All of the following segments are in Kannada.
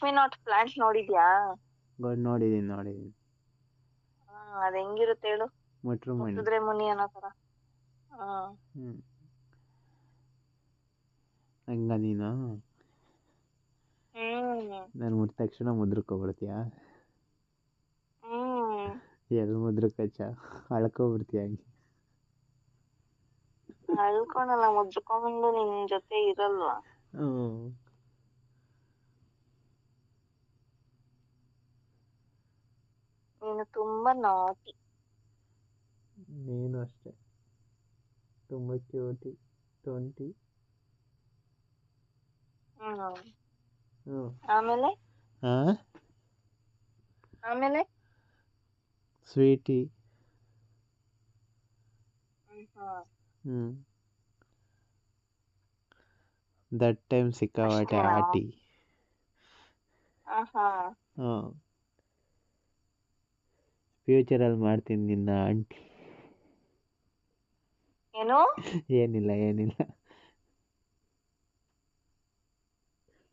ಲಕ್ಷ್ಮಿ ನಾಟ್ ಪ್ಲಾಂಟ್ ನೋಡಿದ್ಯಾ? ಗೊಡ್ ನೋಡಿದೀನಿ ನೋಡಿದೀನಿ. ಹಾ ಅದ್ ಹೆಂಗಿರುತ್ತೆ ಹೇಳು? ಮುಟ್ರು ಮುಟ್ಟಿದ್ರೆ ಮುನಿ ಅನ್ನೋ ತರ. ಹ್ಮ್. ಹಂಗ ನೀನು? ಹ್ಮ್. ನಾನು ಮುಟ್ಟ ತಕ್ಷಣ ಮುದ್ರಕ್ಕೋಗ್ಬಿಡ್ತೀಯಾ ಹ್ಮ್. ಎಲ್ಲಿ ಮುದ್ರಕಚ್ಚ ಅಳ್ಕೊಬಿಡ್ತೀಯ ಹಂಗೆ? ಅಳ್ಕೊಳಲ್ಲ ಮುದ್ರಕೊಂಡು ನಿನ್ ಜೊತೆ ಇರಲ್ವಾ? ಹ್ಞೂ ನೀನು ತುಂಬಾ ನಾಟಿ ನೀನು ಅಷ್ಟೇ ತುಂಬ ಕ್ಯೂಟಿ ಟ್ವೆಂಟಿ ಹ್ಮ್ ಹ್ಞೂ ಆಮೇಲೆ ಹಾಂ ಆಮೇಲೆ ಸ್ವೀಟಿ ಹ್ಮ್ ಹ್ಮ್ ಹ್ಞೂ ದಟ್ ಟೈಮ್ ಸಿಕ್ಕಾವಾಟೆ ಅಷ್ಟೇನಾ? ಆಟಿ ಆಹಾ ಹ್ಞೂ ಫ್ಯೂಚರಲ್ಲಿ ಮಾಡ್ತೀನಿ ನಿನ್ನ ಆಂಟಿ. ಏನು? ಏನಿಲ್ಲ ಏನಿಲ್ಲ.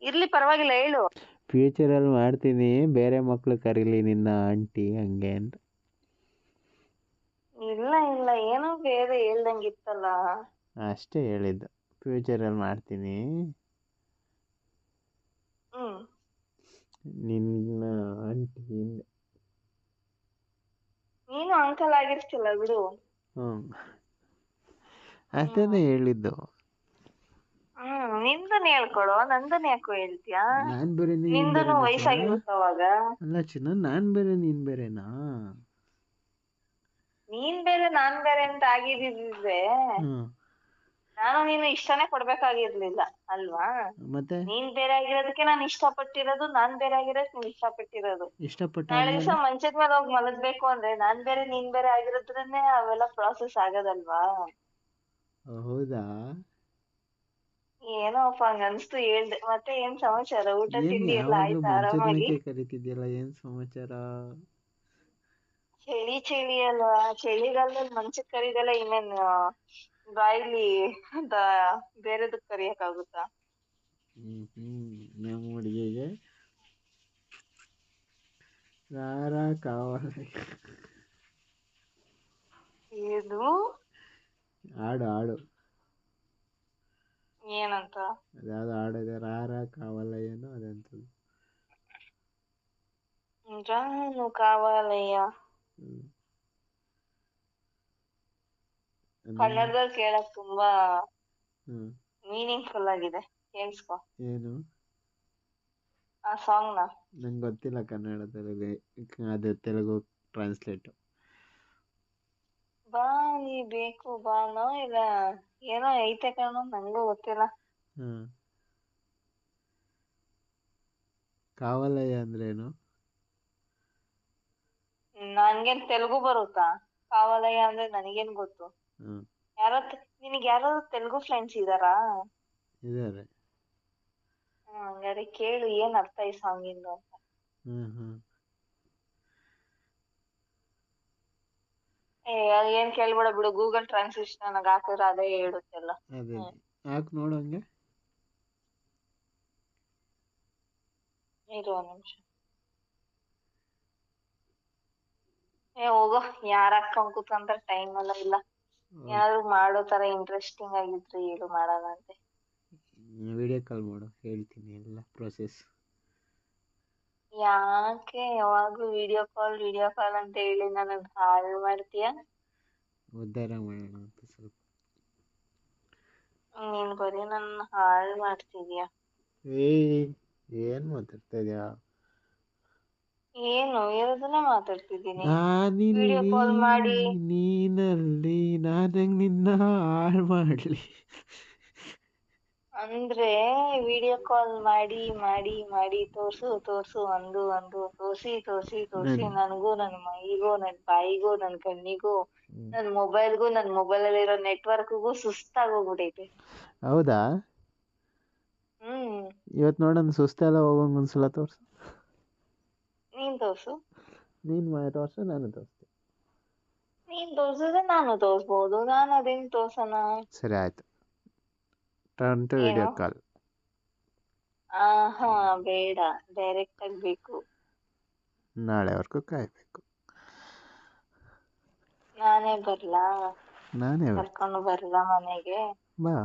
ಇರ್ಲಿ ಪರವಾಗಿಲ್ಲ ಹೇಳು. ಫ್ಯೂಚರಲ್ಲಿ ಮಾಡ್ತೀನಿ ಬೇರೆ ಮಕ್ಕಳು ಕರೀಲಿ ನಿನ್ನ ಆಂಟಿ ಹಂಗೆ ಅಂತ. ಇಲ್ಲ ಇಲ್ಲ ಏನೋ ಬೇರೆ ಹೇಳ್ದಂಗಿತ್ತಲ್ಲ. ಅಷ್ಟೇ ಹೇಳಿದ್ದು. ಫ್ಯೂಚರಲ್ಲಿ ಮಾಡ್ತೀನಿ. ನಿನ್ನ ಆಂಟಿ ನೀನು ಅಂಕಲ್ ಆಗಿರ್ತಿಲ್ಲ ಬಿಡು. ಹ್ಮ್. ಹೇಳಿದ್ದು. ಹ್ಮ್ ನಿಂದನ್ ಹೇಳ್ಕೊಡೋ ನಂದನ್ ಯಾಕೋ ಹೇಳ್ತೀಯಾ? ನಾನು ಬೇರೆ ನೀನು ನಿಂದನು ಬೇರೆನಾ ವಯಸ್ಸಾಗಿರುತ್ತೆ ಅವಾಗ? ಅಲ್ಲ ಚಿನ್ನ ನಾನ್ ಬೇರೆ ನೀನ್ ಬೇರೆನಾ? ನೀನ್ ಬೇರೆ ನಾನ್ ಬೇರೆ ಅಂತ ಆಗಿದ್ದಿದ್ರೆ ಹ್ಞೂ ನಾನು ನೀನು ಇಷ್ಟನೇ ಕೊಡ್ಬೇಕಾಗಿರ್ಲಿಲ್ಲ ಅಲ್ವಾ? ಮತ್ತೆ? ನೀನ್ ಬೇರೆ ಆಗಿರೋದಕ್ಕೆ ನಾನ್ ಇಷ್ಟಪಟ್ಟಿರೋದು ನಾನ್ ಬೇರೆ ಆಗಿರೋದ್ ನೀನ್ ಇಷ್ಟಪಟ್ಟಿರೋದು. ಇಷ್ಟಪಟ್ಟ ನಾಳೆ ದಿವಸ ಮಂಚದ ಮೇಲೆ ಹೋಗಿ ಮಲಗ್ಬೇಕು ಅಂದ್ರೆ ನಾನ್ ಬೇರೆ ನೀನ್ ಬೇರೆ ಆಗಿರೋದ್ರನ್ನೇ ಅವೆಲ್ಲ ಪ್ರಾಸೆಸ್ ಆಗೋದಲ್ವಾ? ಹೌದಾ? ಏನೋ ಅಪ್ಪ ಹಂಗ ಅನ್ಸ್ತು ಹೇಳ್ದೆ. ಮತ್ತೆ ಏನ್ ಸಮಾಚಾರ? ಊಟ ತಿಂಡಿ ಎಲ್ಲ ಆಯ್ತಾ ಆರಾಮಾಗಿ? ಕರಿತಿದ್ಯಲ್ಲ ಏನು ಸಮಾಚಾರ? ಚಳಿ ಚಳಿ ಅಲ್ವಾ? ಚಳಿಗಾಲದಲ್ಲಿ ಮಂಚಕ್ ಕರೀದಲ್ಲ ಇನ್ನೇನ್ ಬಾಯಿಲಿ ಅಂತ ಬೇರೆದಕ್ ಕರಿಯಕ್ಕಾಗುತ್ತಾ? ಹ್ಮ್ ಹ್ಮ್ ನಮ್ಮ ಹುಡುಗಿಗೆ ರಾರ ಕಾವಲ. ಇದು ಹಾಡು ಹಾಡು. ಏನಂತ? ಅದ್ಯಾವ್ದು ಹಾಡಿದೆ ರಾರ ಕಾವಲ ಏನು? ಅದಂತ ರಾನು ಕಾವಾಲಯ್ಯ. ಹ್ಞೂ ಕನ್ನಡದಲ್ಲಿ ಕೇಳಕ್ ತುಂಬಾ ಮೀನಿಂಗ್ ಮೀನಿಂಗ್ಫುಲ್ ಆಗಿದೆ. ಕೇಳಿಸ್ಕೊ. ಏನು? ಆ ಸಾಂಗ್ನ. ನಂಗೆ ಗೊತ್ತಿಲ್ಲ ಕನ್ನಡದಲ್ಲಿ ಅದು ತೆಲುಗು ಟ್ರಾನ್ಸ್ಲೇಟು ಬಾ ನೀ ಬೇಕು ಬಾನೋ ಇಲ್ಲ ಏನೋ ಐತೆ ಕಣೋ ನಂಗೂ ಗೊತ್ತಿಲ್ಲ. ಹ್ಮ್. ಕಾವಲಯ್ಯ ಅಂದ್ರೇನು? ನನ್ಗೇನ್ ತೆಲುಗು ಬರುತ್ತಾ? ಕಾವಲಯ ಅಂದ್ರೆ ನನಗೇನ್ ಗೊತ್ತು? ಯಾರೋ ನಿನಗೆ ಯಾರೋ ತೆಲುಗು ಫ್ರೆಂಡ್ಸ್ ಇದಾರಾ ಇದ್ದಾರೆ. ಹ್ಮ್ ಹಂಗಾರೆ ಕೇಳು ಏನ್ ಅರ್ಥ ಈ ಇಂದ ಅಂತ. ಏನ್ ಕೇಳ್ಬೇಡ ಬಿಡು ಗೂಗಲ್ ಟ್ರಾನ್ಸ್ಲೇಷನ್ ಹಾಕಿದ್ರೆ ಅದೇ ಹೇಳುತ್ತೆಲ್ಲ. ಅದೇ. ಯಾಕೆ ನೋಡಂಗೆ ಇರು ಒಂದ್ ನಿಮಿಷ. ಏ ಹೋಗೋ. ಯಾರ ಹಾಕೊಂಡ್ ಕೂತ್ಕೊಂತಾರೆ ಟೈಮ್ ಎಲ್ಲ ಇಲ್ಲ. ಏನಾದ್ರು ಮಾಡೋ ತರ ಇಂಟ್ರೆಸ್ಟಿಂಗ್ ಆಗಿದ್ರೆ ಹೇಳು ಮಾಡೋಣ ಅಂತೆ. ವಿಡಿಯೋ ಕಾಲ್ ಮಾಡು ಹೇಳ್ತೀನಿ ಎಲ್ಲ ಪ್ರೊಸೆಸ್ ಯಾಕೆ ಯಾವಾಗ್ಲೂ ವಿಡಿಯೋ ಕಾಲ್ ವಿಡಿಯೋ ಕಾಲ್ ಅಂತ ಹೇಳಿ ನನ್ನ ಹಾಳು ಮಾಡ್ತೀಯ? ಉದ್ಧಾರ ಮಾಡೋಣ ಅಂತ ಸ್ವಲ್ಪ. ನೀನ್ ಬರೀ ನನ್ನ ಹಾಳು ಮಾಡ್ತಿದ್ಯಾ? ಏಯ್ ಏನು ಮಾತಾಡ್ತಾ ಇದೆಯಾ? ಏನು ಇರೋದನ್ನೇ ಮಾತಾಡ್ತಿದ್ದೀನಿ. ನಾನಿಲ್ಲಿ ವಿಡಿಯೋ ಕಾಲ್ ಮಾಡಿ. ನೀನಲ್ಲಿ ನಾನಂಗ್ ನಿನ್ನ ಹಾಳು ಮಾಡಲಿ. ಅಂದ್ರೆ ವಿಡಿಯೋ ಕಾಲ್ ಮಾಡಿ ಮಾಡಿ ಮಾಡಿ ತೋರ್ಸು ತೋರ್ಸು ಅಂದು ಅಂದು ತೋರ್ಸಿ ತೋರ್ಸಿ ತೋರ್ಸಿ ನನ್- ನನಗೂ ನನ್ ಮೈಗೂ ನನ್ ಬಾಯಿಗೂ ನನ್ ಕಣ್ಣಿಗೂ ನನ್ ಮೊಬೈಲ್ಗೂ ನನ್ ಮೊಬೈಲ್ ಅಲ್ಲಿರೋ ನೆಟ್ವರ್ಕ್ಗೂ ಸುಸ್ತಾಗೋಗ್ಬಿಟ್ಟೈತೆ ಹೌದಾ? ಹ್ಮ್. ಇವತ್ತು ನೋಡೋಣ ಸುಸ್ತೆಲ್ಲ ಹೋಗೋಂಗೆ ಒಂದ್ಸಲ ತೋರ್ಸು. ತೋರ್ಸು ನೀನ್ ಮಾಯ ತೋರಿಸು ನಾನು ತೋರಿಸ್ತೀನಿ ನೀನ್ ತೋರ್ಸಿದ್ರೆ ನಾನು ತೋರ್ಸ್ಬೋದು ನಾನು ಅದೇನ್ ತೋರ್ಸೋಣ ಸರಿ ಆಯ್ತು. Turn to video call. ಆಹಾ ಬೇಡ. ಡೈರೆಕ್ಟ್ ಆಗಿ ಬೇಕು. ನಾಳೆವರೆಗೂ ಕಾಯಬೇಕು. ನಾನೇ ಬರ್ಲಾ? ನಾನೇ ಕರ್ಕೊಂಡು ಬರ್ಲಾ ಮನೆಗೆ? ಬಾ.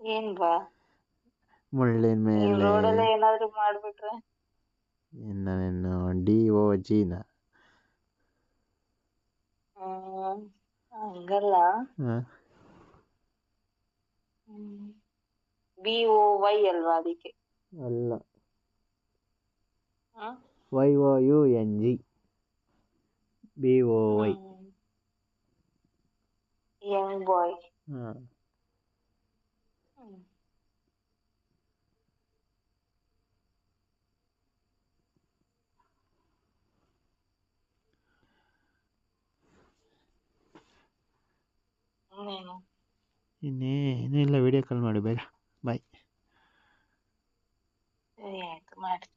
ಏನ್ ಬಾ? ಮುಳ್ಳಿನ ಮೇಲೆ. ರೋಡಲ್ಲೇ ಏನಾದ್ರು ಮಾಡ್ಬಿಟ್ರೆ? ಡಿ ಓ ಜಿನ ಹ್ಮ್ ಹಂಗಲ್ಲ ಹಾಂ ಬಿ ಓ ವೈ ಅಲ್ವಾ ಅದಕ್ಕೆ? ಅಲ್ಲ. ಹ್ಮ್ Y O U N G B O Y young boy ಹಾಂ ಇನ್ನೇನು? ಇನ್ನೇನು ಇಲ್ಲ ವಿಡಿಯೋ ಕಾಲ್ ಮಾಡಿ ಬೇಗ. ಬಾಯ್ ಸರಿ ಆಯ್ತು ಮಾಡ್ತೀನಿ.